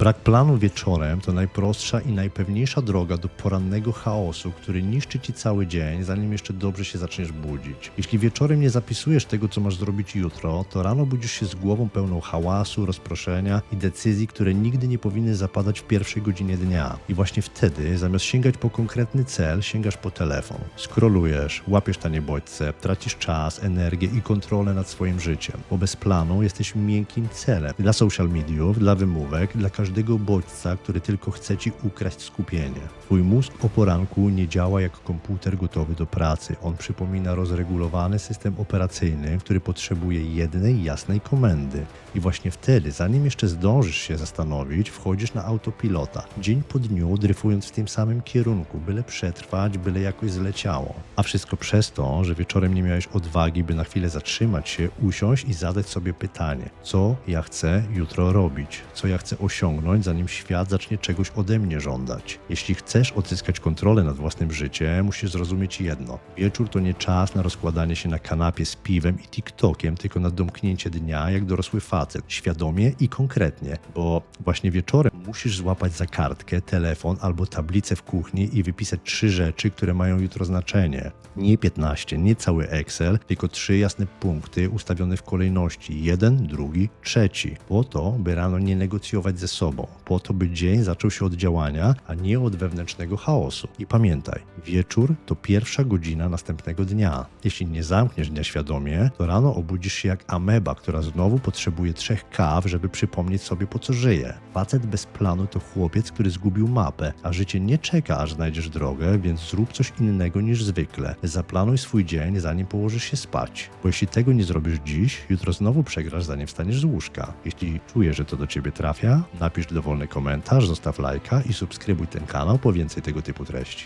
Brak planu wieczorem to najprostsza i najpewniejsza droga do porannego chaosu, który niszczy ci cały dzień, zanim jeszcze dobrze się zaczniesz budzić. Jeśli wieczorem nie zapisujesz tego, co masz zrobić jutro, to rano budzisz się z głową pełną hałasu, rozproszenia i decyzji, które nigdy nie powinny zapadać w pierwszej godzinie dnia. I właśnie wtedy, zamiast sięgać po konkretny cel, sięgasz po telefon. Skrolujesz, łapiesz tanie bodźce, tracisz czas, energię i kontrolę nad swoim życiem, bo bez planu jesteś miękkim celem dla social mediów, dla wymówek, dla każdego bodźca, który tylko chce ci ukraść skupienie. Twój mózg o poranku nie działa jak komputer gotowy do pracy. On przypomina rozregulowany system operacyjny, który potrzebuje jednej jasnej komendy. I właśnie wtedy, zanim jeszcze zdążysz się zastanowić, wchodzisz na autopilota. Dzień po dniu dryfując w tym samym kierunku, byle przetrwać, byle jakoś zleciało. A wszystko przez to, że wieczorem nie miałeś odwagi, by na chwilę zatrzymać się, usiąść i zadać sobie pytanie, co ja chcę jutro robić, co ja chcę osiągnąć, zanim świat zacznie czegoś ode mnie żądać. Jeśli chcesz odzyskać kontrolę nad własnym życiem, musisz zrozumieć jedno. Wieczór to nie czas na rozkładanie się na kanapie z piwem i TikTokiem, tylko na domknięcie dnia jak dorosły facet, świadomie i konkretnie, bo właśnie wieczorem musisz złapać za kartkę, telefon albo tablicę w kuchni i wypisać trzy rzeczy, które mają jutro znaczenie. Nie 15, nie cały Excel, tylko trzy jasne punkty ustawione w kolejności jeden, drugi, trzeci. Po to, by rano nie negocjować ze sobą, po to, by dzień zaczął się od działania, a nie od wewnętrznego chaosu. I pamiętaj, wieczór to pierwsza godzina następnego dnia. Jeśli nie zamkniesz dnia świadomie, to rano obudzisz się jak ameba, która znowu potrzebuje trzech kaw, żeby przypomnieć sobie po co żyje. Facet bez planu to chłopiec, który zgubił mapę, a życie nie czeka, aż znajdziesz drogę, więc zrób coś innego niż zwykle. Zaplanuj swój dzień, zanim położysz się spać. Bo jeśli tego nie zrobisz dziś, jutro znowu przegrasz, zanim wstaniesz z łóżka. Jeśli czujesz, że to do ciebie trafia, napisz dowolny komentarz, zostaw lajka i subskrybuj ten kanał po więcej tego typu treści.